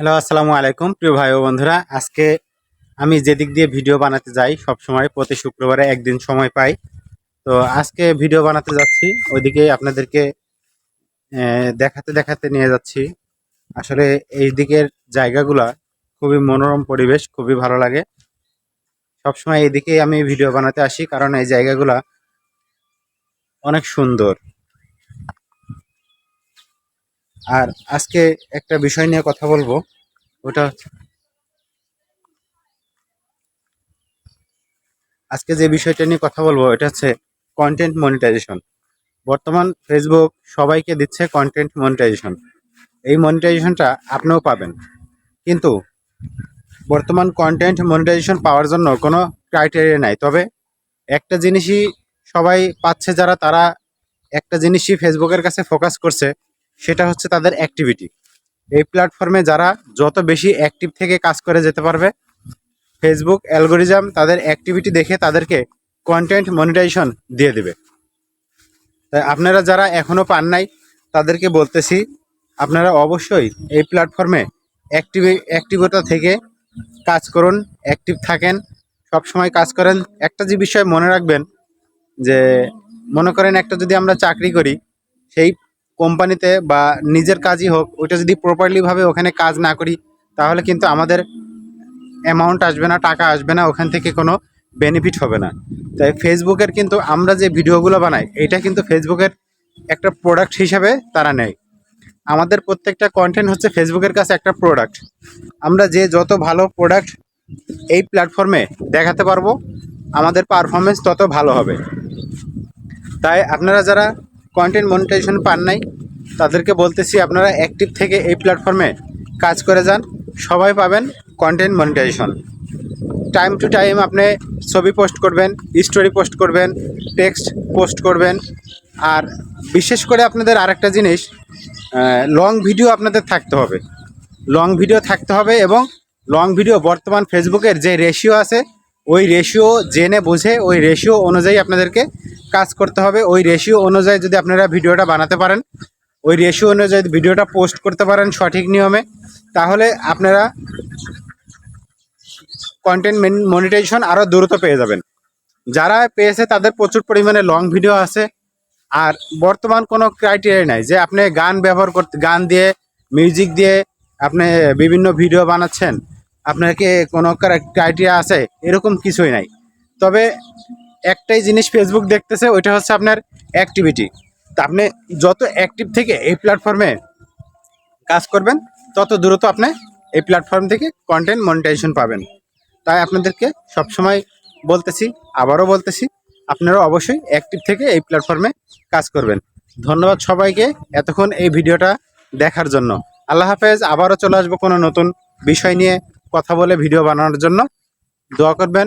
Hello, আসসালামু আলাইকুম, প্রিয় ভাই ও বন্ধুরা। আজকে আমি যেদিক দিয়ে ভিডিও বানাতে যাই সব সময় প্রতি শুক্রবারে একদিন সময় পাই। তো আজকে ভিডিও বানাতে যাচ্ছি, ওইদিকে আপনাদেরকে দেখাতে দেখাতে নিয়ে যাচ্ছি। আসলে এই দিকের জায়গাগুলা খুবই মনোরম পরিবেশ, খুবই ভালো লাগে। সবসময় এইদিকে আমি ভিডিও বানাতে আসি, কারণ এই জায়গাগুলা অনেক সুন্দর। আর আজকে একটা বিষয় নিয়ে কথা বলব। ওটা আজকে যে বিষয়টা নিয়ে কথা বলব, এটা হচ্ছে কন্টেন্ট মনিটাইজেশন বর্তমান ফেসবুক সবাইকে দিচ্ছে কন্টেন্ট মনিটাইজেশন এই মনিটাইজেশনটা আপনিও পাবেন। কিন্তু বর্তমান কন্টেন্ট মনিটাইজেশন পাওয়ার জন্য কোনো ক্রাইটেরিয়া নাই। তবে একটা জিনিসই সবাই পাচ্ছে যারা, তারা একটা জিনিসই ফেসবুকের কাছে ফোকাস করছে সেটা হচ্ছে তাদের অ্যাক্টিভিটি এই প্ল্যাটফর্মে যারা যত বেশি অ্যাক্টিভ থেকে কাজ করে যেতে পারবে ফেসবুক অ্যালগোরিজম তাদের অ্যাক্টিভিটি দেখে তাদেরকে কন্টেন্ট মনিটাইজেশন দিয়ে দেবে। তাই আপনারা যারা এখনও পান নাই, তাদেরকে বলতেছি, আপনারা অবশ্যই এই প্ল্যাটফর্মে অ্যাক্টিভ অ্যাক্টিভতা থেকে কাজ করুন অ্যাক্টিভ থাকেন সব সময় কাজ করেন। একটা যে বিষয় মনে রাখবেন, যে মনে করেন একটা যদি আমরা চাকরি করি, সেই কোম্পানিতে বা নিজের কাজই হোক, ওইটা যদি প্রপারলি ভাবে ওখানে কাজ না করি, তাহলে কিন্তু আমাদের অ্যামাউন্ট আসবে না, টাকা আসবে না, ওখান থেকে কোনো বেনিফিট হবে না। তাই ফেসবুকের কিন্তু আমরা যে ভিডিওগুলো বানাই এটা কিন্তু ফেসবুকের একটা প্রোডাক্ট হিসাবে তারা নেয়। আমাদের প্রত্যেকটা কন্টেন্ট হচ্ছে ফেসবুকের কাছে একটা প্রোডাক্ট আমরা যে যত ভালো প্রোডাক্ট এই প্ল্যাটফর্মে দেখাতে পারব, আমাদের পারফরমেন্স তত ভালো হবে। তাই আপনারা যারা কন্টেন্ট মনিটাইজেশন পান নাই। তাদেরকে বলতেছি, আপনারা অ্যাক্টিভ থেকে এই প্ল্যাটফর্মে কাজ করে যান। সবাই পাবেন content monetisation time to time আপনি ছবি পোস্ট করবেন স্টোরি পোস্ট করবেন টেক্সট পোস্ট করবেন। আর বিশেষ করে আপনাদের আরেকটা জিনিস লং ভিডিও আপনাদের থাকতে হবে। লং ভিডিও থাকতে হবে এবং লং ভিডিও বর্তমান ফেসবুকের যে রেশিও আছে, ওই রেশিও জেনে বুঝে, ওই রেশিও অনুযায়ী আপনাদেরকে কাজ করতে হবে। ওই রেশিও অনুযায়ী যদি আপনারা ভিডিওটা বানাতে পারেন, ওই রেশিও অনুযায়ী ভিডিওটা পোস্ট করতে পারেন সঠিক নিয়মে, তাহলে আপনারা কন্টেন্ট মনিটাইজেশন আরও দ্রুত পেয়ে যাবেন। যারা পেয়েছে তাদের প্রচুর পরিমাণে লং ভিডিও আছে। আর বর্তমান কোনো ক্রাইটেরিয়া নাই যে আপনি গান ব্যবহার করতে, গান দিয়ে মিউজিক দিয়ে আপনি বিভিন্ন ভিডিও বানাচ্ছেন। আপনার কি কোনো ক্রাইটেরিয়া আছে, এরকম কিছুই নাই। তবে একটাই জিনিস ফেসবুক দেখতেছে, ওইটা হচ্ছে আপনার অ্যাক্টিভিটি তা আপনি যত অ্যাক্টিভ থেকে এই প্ল্যাটফর্মে কাজ করবেন, তত দ্রুত আপনি এই প্ল্যাটফর্ম থেকে কন্টেন্ট মনিটাইজেশন পাবেন। তাই আপনাদেরকে সবসময় বলতেছি, আবারও বলতেছি আপনারা অবশ্যই অ্যাক্টিভ থেকে এই প্ল্যাটফর্মে কাজ করবেন। ধন্যবাদ সবাইকে এতক্ষণ এই ভিডিওটা দেখার জন্য। আল্লাহ হাফেজ, আবারও চলে আসব কোনো নতুন বিষয় নিয়ে কথা বলে ভিডিও বানানোর জন্য। দোয়া করবেন